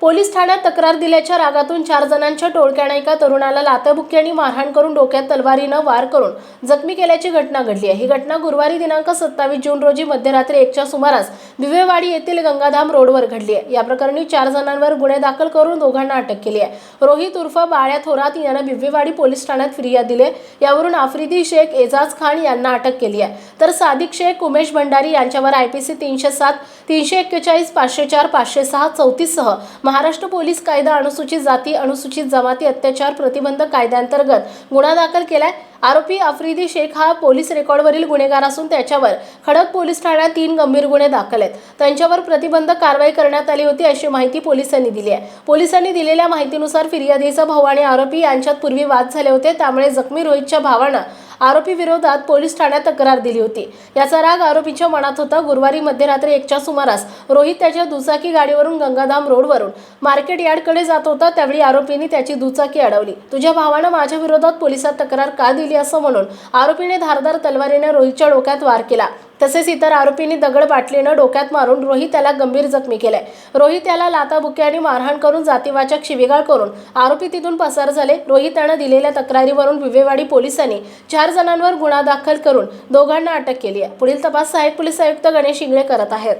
Police ठाण्यात तक्रार दिल्याच्या रागातून चार जणांच्या टोळक्यानं एका तरुणाला लाथाबुक्की आणि मारहाण करून डोक्यात तलवारीनं वार करून जखमी केल्याची घटना घडली आहे. ही घटना गुरुवारी दिनांक सत्तावीस जून रोजी मध्यरात्री एकच्या सुमारास दिवेवाडी येथील गंगाधाम रोडवर घडली आहे. या प्रकरणी चार जणांवर गुन्हे दाखल करून दोघांना अटक केली आहे. रोहित उर्फ बाळ्या थोरात यानं भिवेवाडी पोलीस ठाण्यात फिर्याद दिली यावरून आफ्रिदी शेख एजाज खान यांना अटक केली आहे. तर सादिक शेख उमेश भंडारी यांच्यावर आयपीसी तीनशे सात तीनशे एक्केचाळीस पाचशे चार पाचशे सहा चौतीससह महाराष्ट्र पोलीस कायदा अनुसूचित जाती अनुसूचित जमाती अत्याचार प्रतिबंध कायद्याअंतर्गत गुन्हा दाखल केलाय. आरोपी आफ्रिदी शेख हा पोलीस रेकॉर्डवरील गुन्हेगार असून त्याच्यावर खडक पोलीस ठाण्यात तीन गंभीर गुन्हे दाखल आहेत. त्यांच्यावर प्रतिबंधक कारवाई करण्यात आली होती अशी माहिती पोलिसांनी दिली आहे. पोलिसांनी दिलेल्या माहितीनुसार फिर्यादीचा भाऊ आणि आरोपी यांच्यात पूर्वी वाद झाले होते त्यामुळे जखमी रोहितच्या भावानं आरोपी विरोधात पोलीस ठाण्यात तक्रार दिली होती. याचा राग आरोपीच्या मनात होता. गुरुवारी मध्यरात्री एकच्या सुमारास रोहित त्याच्या दुचाकी गाडीवरून गंगाधाम रोडवरून मार्केट यार्डकडे जात होता. त्यावेळी आरोपीने त्याची दुचाकी अडवली. तुझ्या भावानं माझ्या विरोधात पोलिसात तक्रार का दिली असं म्हणून आरोपीने धारदार तलवारीने रोहितच्या डोक्यात वार केला. तसेच इतर आरोपींनी दगड बाटलीनं डोक्यात मारून रोहित त्याला गंभीर जखमी केले रोहित याला लाताबुक्याने आणि मारहाण करून जातीवाचक शिवीगाळ करून आरोपी तिथून पसार झाले. रोहित यानं दिलेल्या तक्रारीवरून विवेवाडी पोलिसांनी चार जणांवर गुन्हा दाखल करून दोघांना अटक केली आहे. पुढील तपास सहाय्यक पोलीस आयुक्त गणेश इंगळे करत आहेत.